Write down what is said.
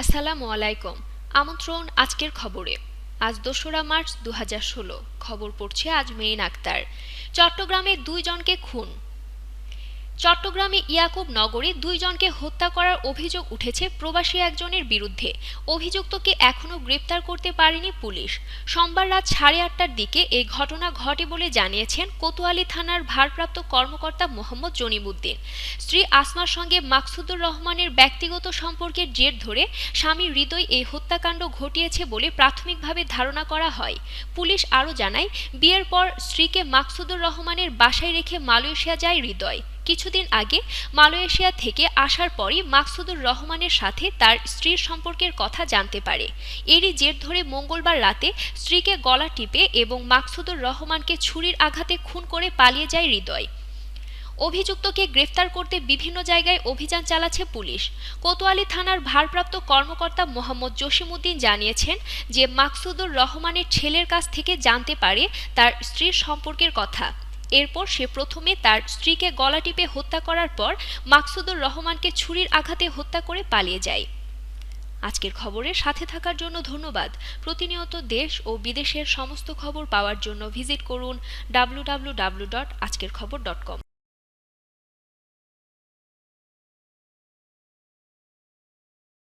আসসালামু আলাইকুম। আমন্ত্রণ আজকের খবরে। আজ দোসরা মার্চ দু হাজার ষোলো। খবর পড়ছে আজ মেইন আক্তার। চট্টগ্রামে দুইজনকে খুন। চট্টগ্রামে ইয়াকুব নগরে দুইজনকে হত্যা করার অভিযোগ উঠেছে প্রবাসী একজনের বিরুদ্ধে। অভিযুক্তকে এখনও গ্রেপ্তার করতে পারেনি পুলিশ। সোমবার রাত সাড়ে আটটার দিকে এই ঘটনা ঘটে বলে জানিয়েছেন কোতোয়ালি থানার ভারপ্রাপ্ত কর্মকর্তা মোহাম্মদ জনিমুদ্দিন। স্ত্রী আসমার সঙ্গে মাকসুদুর রহমানের ব্যক্তিগত সম্পর্কের জের ধরে স্বামী হৃদয় এই হত্যাকাণ্ড ঘটিয়েছে বলে প্রাথমিকভাবে ধারণা করা হয়। পুলিশ আরও জানায়, বিয়ের পর স্ত্রীকে মাকসুদুর রহমানের বাসায় রেখে মালয়েশিয়া যায় হৃদয়। কিছুদিন আগে মালয়েশিয়া থেকে আসার পরই মাকসুদুর রহমানের সাথে তার স্ত্রীর সম্পর্কের কথা জানতে পারে। এরই জের ধরে মঙ্গলবার রাতে স্ত্রীকে গলা টিপে এবং মাকসুদুর রহমানকে ছুরির আঘাতে খুন করে পালিয়ে যায় হৃদয়। অভিযুক্তকে গ্রেফতার করতে বিভিন্ন জায়গায় অভিযান চালাচ্ছে পুলিশ। কোতোয়ালি থানার ভারপ্রাপ্ত কর্মকর্তা মোহাম্মদ জসিমউদ্দিন জানিয়েছেন যে মাকসুদুর রহমানের ছেলের কাছ থেকে জানতে পারে তার স্ত্রীর সম্পর্কের কথা। এরপর সে প্রথমে তার স্ত্রীকে গলা টিপে হত্যা করার পর মাকসুদুর রহমানকে ছুরির আঘাতে হত্যা করে পালিয়ে যায়। আজকের খবরের সাথে থাকার জন্য ধন্যবাদ। প্রতিনিয়ত দেশ ও বিদেশের সমস্ত খবর পাওয়ার জন্য ভিজিট করুন ডাব্লু আজকের খবর ডট কম